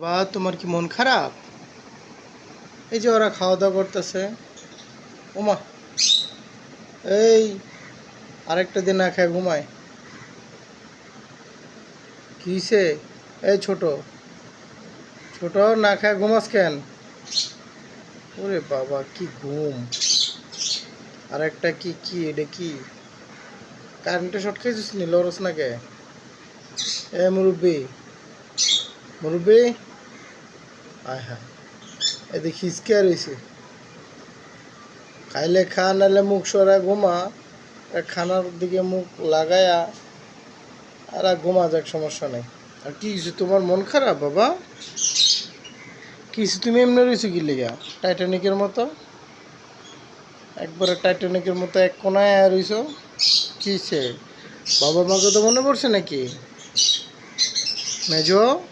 বা তোমার কি মন খারাপ? এই যে ওরা খাওয়া দাওয়া করতেছে। ওমা, এই আরেকটা দিন না খায় ঘুমায়। কিসে এই ছোট ছোট না খায় ঘুমাস কেন? ওরে বাবা, কি ঘুম। আর একটা কি কি, এটা কি? কারেন্টে শর্ট খেয়েছিস নি, লরস না কে এ মুরব্বী মুরব্বী। আয় হ্যাঁ এদিকে খিসকে আর হয়েছে খাইলে খা নাহলে মুখ সরায় ঘুমা খানার দিকে মুখ লাগায়া। আর ঘুমা যাক সমস্যা নেই। আর কি কিছু তোমার মন খারাপ বাবা? কিছু তুমি এমনি রয়েছো কি লিগা? টাইটানিকের মতো? একবারে টাইটানিকের মতো এক কোনায় রইছো কিসে বাবা মাকে তো মনে পড়ছে নাকি? মেজো?